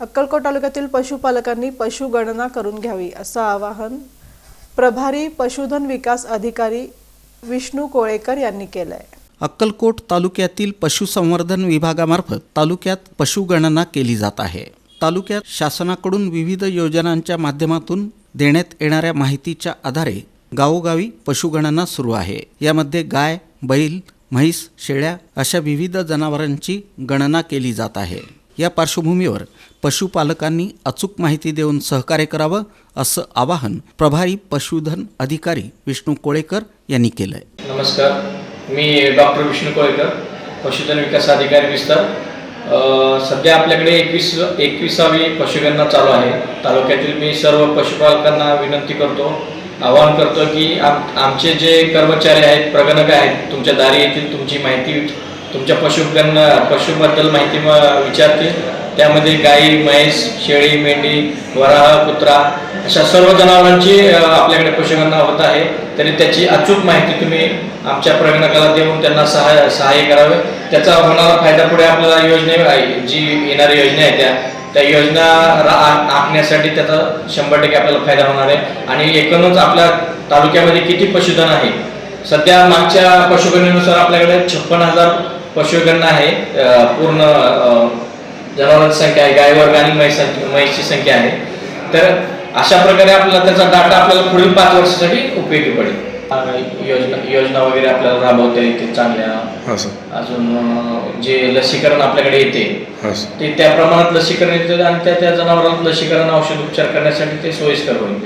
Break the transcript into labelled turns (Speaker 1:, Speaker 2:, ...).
Speaker 1: अक्कलकोट तालुक्यातील पशुपालकांनी पशुगणना करून घ्यावी असं आवाहन प्रभारी पशुधन विकास अधिकारी विष्णू कोळेकर यांनी केलं आहे
Speaker 2: अक्कलकोट तालुक्यातील पशुसंवर्धन विभागामार्फत तालुक्यात पशुगणना केली जात आहे. तालुक्यात शासनाकडून विविध योजनांच्या माध्यमातून देण्यात येणाऱ्या माहितीच्या आधारे गावोगावी पशुगणना सुरू आहे. यामध्ये गाय बैल म्हैस शेळ्या अशा विविध जनावरांची गणना केली जात आहे. या पार्श्वभूमीवर पशुपालकांनी अचूक माहिती देऊन सहकार्य करावं असं आवाहन प्रभारी पशुधन अधिकारी विष्णू कोळेकर यांनी केलं आहे
Speaker 3: नमस्कार. मी डॉक्टर विष्णू कोळेकर पशुधन विकास अधिकारी विस्तार. सध्या आपल्याकडे एकवीस एकविसावी पशुगणना चालू आहे. तालुक्यातील मी सर्व पशुपालकांना विनंती करतो आवाहन करतो की आम आमचे जे कर्मचारी आहेत प्रगणक आहेत तुमच्या दारी येतील तुमची माहिती तुमच्या पशुकांना पशुबद्दल माहिती विचारते. विचारतील त्यामध्ये गाई म्हैस शेळी मेंढी वराह कुत्रा अशा सर्व जनावरांची आपल्याकडे पशुगणना होत आहे. तरी त्याची अचूक माहिती तुम्ही आमच्या प्रगणकाला देऊन त्यांना सहाय्य सहाय्य करावे. त्याचा होणारा फायदा पुढे आपल्याला योजने जी येणारी योजना आहे त्या त्या योजना रा- आखण्यासाठी त्याचा शंभर टक्के आपल्याला फायदा होणार आहे. आणि एकूणच आपल्या तालुक्यामध्ये किती पशुधन आहे? सध्या मागच्या पशुगणनेनुसार आपल्याकडे छप्पन हजार पशुगणना आहे पूर्ण जनावरांची संख्या आहे गाय वर्ग आणि म्हैस म्हैसची संख्या आहे. तर अशा प्रकारे आपल्याला त्याचा डाटा आपल्याला पुढील पाच वर्षासाठी उपयोगी पडेल. योजना योजना वगैरे आपल्याला राबवता येते चांगल्या. अजून जे लसीकरण आपल्याकडे येते ते त्या प्रमाणात लसीकरण येते आणि त्या त्या जनावरांना लसीकरण औषध उपचार करण्यासाठी ते सोयीस्कर होईल